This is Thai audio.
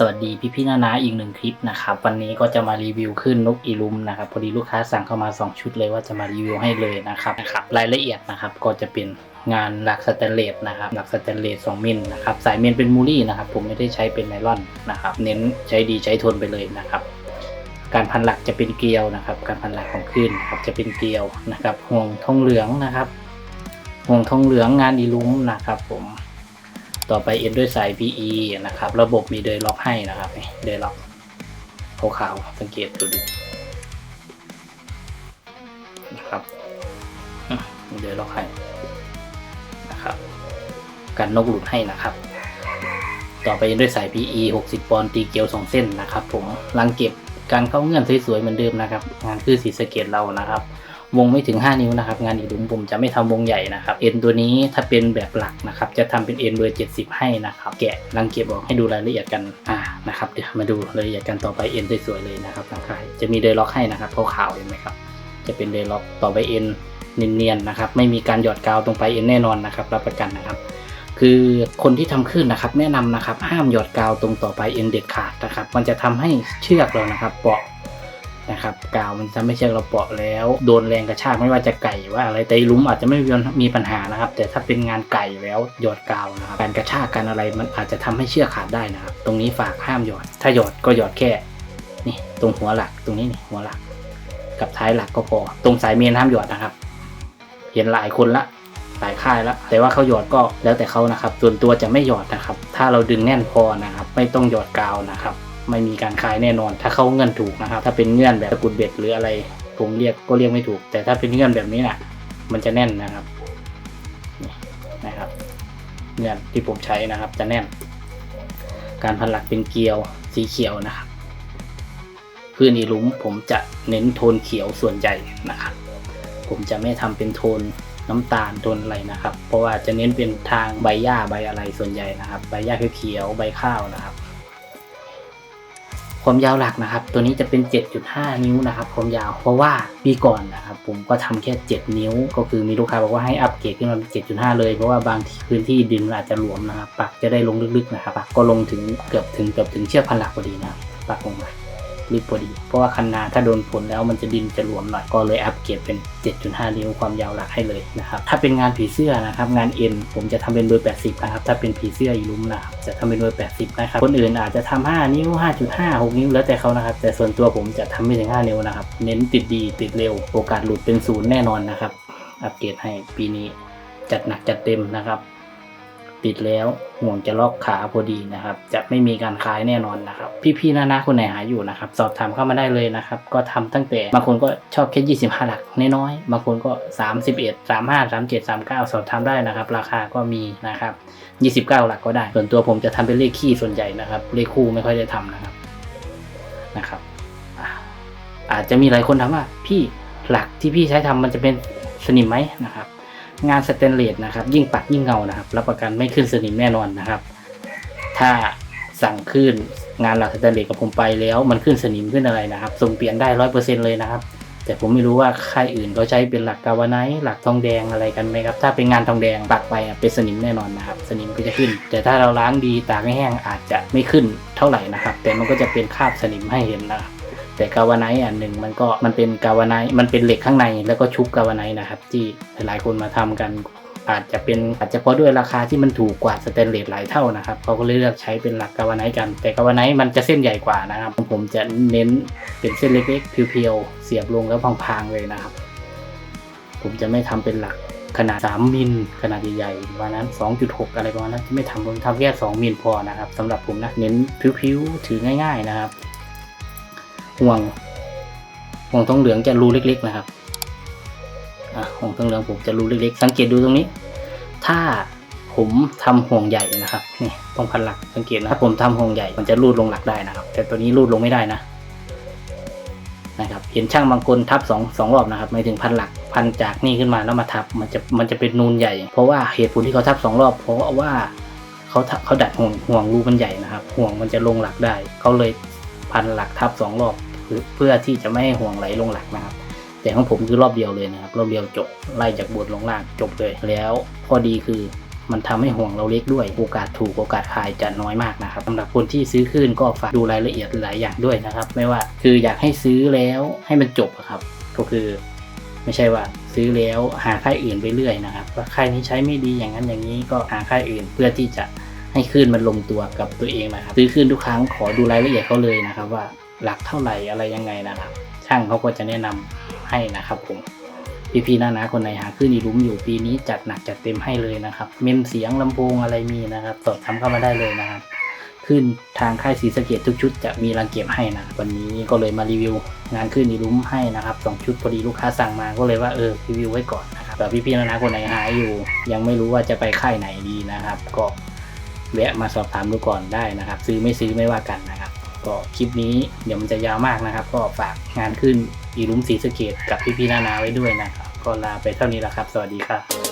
สวัสดีพี่พี่นานาอีกหนึ่งคลิปนะครับ วันนี้ก็จะมารีวิวขึ้นนกอีลุมนะครับพอดีลูกค้าสั่งเข้ามา 2 ชุดเลยว่าจะมารีวิวให้เลยนะครับนะครับรายละเอียดนะครับก็จะเป็นงานหลักสแตนเลสนะครับหลักสแตนเลส2มิลนะครับสายเมนเป็นมูลี่นะครับผมไม่ได้ใช้เป็นไนลอนนะครับเน้นใช้ดีใช้ทนไปเลยนะครับการพันหลักจะเป็นเกลียวนะครับ การพันหลักของคลื่นครับจะเป็นเกลียวนะครับห่วงทองเหลืองนะครับห่วงทองเหลืองงานอีลุมนะครับผม ต่อไปเอ็นด้วยสาย PE นะครับ ระบบมีเดยล็อกให้นะครับเดยล็อกขาวๆสังเกตดูดินะครับมีเดยล็อกให้นะครับกันนกหลุดให้นะครับ ต่อไปเอ็นด้วยสาย PE 60 ปอนด์ตีเกลียว 2 เส้นนะครับ ผมรังเก็บการเข้าเงื่อนสวยๆเหมือนเดิมนะครับ งานคือสีสะเกตเรานะครับ วงไม่ถึง 5 นิ้วนะครับ งานอีลุมผมจะไม่ทำวงใหญ่นะครับ เอ็นตัวนี้ถ้าเป็นแบบหลักนะครับ จะทำเป็นเอ็นเบอร์ 70 ให้นะครับ แกะรังเก็บออกให้ดูรายละเอียดกัน อ่า นะครับ เดี๋ยวมาดูรายละเอียดกันต่อไปเอ็นสวยๆเลยนะครับทางค่ายจะมีเดย์ล็อกให้นะครับขาวๆเห็นไหมครับ จะเป็นเดย์ล็อกต่อไปเอ็นเนียนๆนะครับ ไม่มีการหยอดกาวตรงไปเอ็นแน่นอนนะครับ รับประกันนะครับคือคนที่ทำขึ้นนะครับแนะนำนะครับห้ามหยอดกาวตรงต่อไปเอ็นเด็ดขาดนะครับ มันจะทำให้เชือกเรานะครับเปาะ นะครับกาวมันจะไม่ใช่เราเปาะแล้ว โดนแรงกระชากไม่ว่าจะไก่ว่าอะไรแต่ลุ้มอาจจะไม่มีมีปัญหานะครับ แต่ถ้าเป็นงานไก่แล้วหยอดกาวนะครับการกระชากกันอะไรมันอาจจะทำให้เชือกขาดได้นะครับ ตรงนี้ฝากห้ามหยอด ถ้าหยอดก็หยอดแค่นี่ตรงหัวหลักตรงนี้นี่หัวหลัก กับท้ายหลักก็พอ ตรงสายเมนห้ามหยอดนะครับ เห็นหลายคนละหลายค่ายละแต่ว่าเขาหยอดก็แล้วแต่เขานะครับ ส่วนตัวจะไม่หยอดนะครับ ถ้าเราดึงแน่นพอนะครับ ไม่ต้องหยอดกาวนะครับ ไม่มีการคลายแน่นอน ถ้าเข้าเงื่อนถูกนะครับ ถ้าเป็นเงื่อนแบบตะกุดเบ็ดหรืออะไรผมเรียกก็เรียกไม่ถูก แต่ถ้าเป็นเงื่อนแบบนี้น่ะมันจะแน่นนะครับนะครับเงื่อนที่ผมใช้นะครับ จะแน่น การพันหลักเป็นเกลียวสีเขียวนะครับพื้นอีลุมผมจะเน้นโทนเขียวส่วนใหญ่นะครับ ผมจะไม่ทำเป็นโทนน้ำตาลโทนอะไรนะครับ เพราะว่าจะเน้นเป็นทางใบหญ้าใบอะไรส่วนใหญ่นะครับ ใบหญ้าเขียวใบข้าวนะครับ ความยาวหลักนะครับ ตัวนี้จะเป็น 7.5 นิ้วนะครับความยาวเพราะว่าปีก่อนนะครับผมก็ทำแค่ 7 นิ้ว ก็คือมีลูกค้าบอกว่าให้อัปเกรดขึ้นมาเป็น7.5 เลยเพราะว่าบางทีพื้นที่ดินอาจจะหลวมนะครับปักจะได้ลงลึกๆนะครับปักก็ลงถึงเกือบถึงเกือบถึงเชือกพันหลักพอดีนะครับปักลงมา ลึกพอดี เพราะว่าคันนาถ้าโดนฝนแล้วมันจะดินจะหลวมหน่อยก็เลยอัปเกรดเป็น 7.5 นิ้วความยาวหลักให้เลยนะครับถ้าเป็นงานผีเสื้อนะครับงานเอ็นผมจะทำเป็นเบอร์ 80 นะครับ ถ้าเป็นผีเสื้ออีลุมนะครับจะทำเป็นเบอร์ 80 นะครับ คนอื่นอาจจะทำ5นิ้ว 5.5 6 นิ้วแล้วแต่เขานะครับ แต่ส่วนตัวผมจะทำไม่ถึง 5 นิ้วนะครับ เน้นติดดีติดเร็ว โอกาสหลุดเป็นศูนย์แน่นอนนะครับ อัปเกรดให้ปีนี้จัดหนักจัดเต็มนะครับ ติดแล้วห่วงจะล็อกขาพอดีนะครับ จะไม่มีการคลายแน่นอนนะครับ พี่ๆนานาคนไหนหาอยู่นะครับ สอบถามเข้ามาได้เลยนะครับ ก็ทำตั้งแต่บางคนก็ชอบแค่25หลักน้อยๆบางคนก็31 35 37 39สอบถามได้นะครับ ราคาก็มีนะครับ29หลักก็ได้ ส่วนตัวผมจะทำเป็นเลขคี่ส่วนใหญ่นะครับ เลขคู่ไม่ค่อยได้ทำนะครับนะครับอะอาจจะมีหลายคนถามว่าพี่หลักที่พี่ใช้ทำมันจะเป็นสนิมไหมนะครับ งานสแตนเลสนะครับ ยิ่งปักยิ่งเงานะครับรับประกันไม่ขึ้นสนิมแน่นอนนะครับ ถ้าสั่งขึ้นงานหลักสแตนเลสกับผมไปแล้วมันขึ้นสนิมขึ้นอะไรนะครับส่งเปลี่ยนได้ร้อยเปอร์เซ็นต์เลยนะครับ แต่ผมไม่รู้ว่าค่ายอื่นเขาใช้เป็นหลักกาวไนท์หลักทองแดงอะไรกันไหมครับ ถ้าเป็นงานทองแดงปักไปเป็นสนิมแน่นอนนะครับ สนิมก็จะขึ้น แต่ถ้าเราล้างดีตากให้แห้งอาจจะไม่ขึ้นเท่าไหร่นะครับ แต่มันก็จะเป็นคราบสนิมให้เห็นนะครับ แต่กาวาไนอันหนึ่งมันก็มันเป็นกาวาไนมันเป็นเหล็กข้างในแล้วก็ชุบกาวาไนนะครับที่หลายคนมาทำกัน อาจจะเป็นอาจจะเพราะด้วยราคาที่มันถูกกว่าสแตนเลสหลายเท่านะครับเขาก็เลยเลือกใช้เป็นหลักกาวาไนกัน แต่กาวาไนมันจะเส้นใหญ่กว่านะครับ ผมจะเน้นเป็นเส้นเล็กๆเพียวๆเสียบลงแล้วพังๆเลยนะครับ ผมจะไม่ทำเป็นหลักขนาด 3 มิล ขนาดใหญ่ๆประมาณนั้น 2.6 อะไรประมาณนั้น ไม่ทำผมทำแค่ 2 มิลพอนะครับสำหรับผมนะ เน้นผิวๆ ถือง่ายๆ นะครับ ห่วงห่วงทองเหลืองจะรูเล็ก ๆ นะครับอะห่วงทองเหลืองผมจะรูเล็ก ๆ สังเกตดูตรงนี้ ถ้าผมทำห่วงใหญ่นะครับนี่ตรงพันหลักสังเกตนะถ้าผมทำห่วงใหญ่มันจะรูดลงหลักได้นะครับ แต่ตัวนี้รูดลงไม่ได้นะนะครับเห็นช่างบางคนทับสองสองรอบนะครับไม่ถึงพันหลักพันจากนี่ขึ้นมาแล้วมาทับมันจะมันจะเป็นนูนใหญ่ เพราะว่าเหตุผลที่เขาทับสองรอบ เพราะว่าเขาเขาดัดห่วงห่วงรูมันใหญ่นะครับห่วงมันจะลงหลักได้เขาเลยพันหลักทับสองรอบ เพื่อที่จะไม่ให้ห่วงไหลลงหลักนะครับ แต่ของผมคือรอบเดียวเลยนะครับ รอบเดียวจบไล่จากบนลงล่างจบเลย แล้วข้อดีคือมันทำให้ห่วงเราเล็กด้วย โอกาสถูกโอกาสขายจะน้อยมากนะครับสำหรับคนที่ซื้อขึ้นก็ฝากดูรายละเอียดหลายอย่างด้วยนะครับ ไม่ว่าคืออยากให้ซื้อแล้วให้มันจบอะครับ ก็คือไม่ใช่ว่าซื้อแล้วหาค่ายอื่นไปเรื่อยนะครับว่าค่ายนี้ใช้ไม่ดีอย่างนั้นอย่างนี้ก็หาค่ายอื่นเพื่อที่จะให้คลื่นมันลงตัวกับตัวเองนะครับซื้อคลื่นทุกครั้งขอดูรายละเอียดเขาเลยนะครับว่า หลักเท่าไหร่อะไรยังไงนะครับ ช่างเขาก็จะแนะนำให้นะครับผมพี่ๆนะนะคนไหนหาคลื่นอีลุ้มอยู่ปีนี้จัดหนักจัดเต็มให้เลยนะครับ เมมเสียงลำโพงอะไรมีนะครับ สอบถามเข้ามาได้เลยนะครับ ขึ้นทางค่ายศรีสะเกดทุกชุดจะมีรังเก็บให้นะวันนี้ก็เลยมารีวิว งานขึ้นอีลุ้มให้นะครับสองชุดพอดีลูกค้าสั่งมาก็เลยว่าเออรีวิวไว้ก่อนนะครับแต่พี่ๆนะนะคนไหนหาอยู่ ยังไม่รู้ว่าจะไปค่ายไหนดีนะครับ ก็แวะมาสอบถามดูก่อนได้นะครับ ซื้อไม่ซื้อไม่ว่ากันนะครับ ก็คลิปนี้เดี๋ยวมันจะยาวมากนะครับ ก็ฝากงานขึ้นอีลุ้มสีสะเกดกับพี่ๆนานาไว้ด้วยนะครับ ก็ลาไปเท่านี้แล้วครับ สวัสดีครับ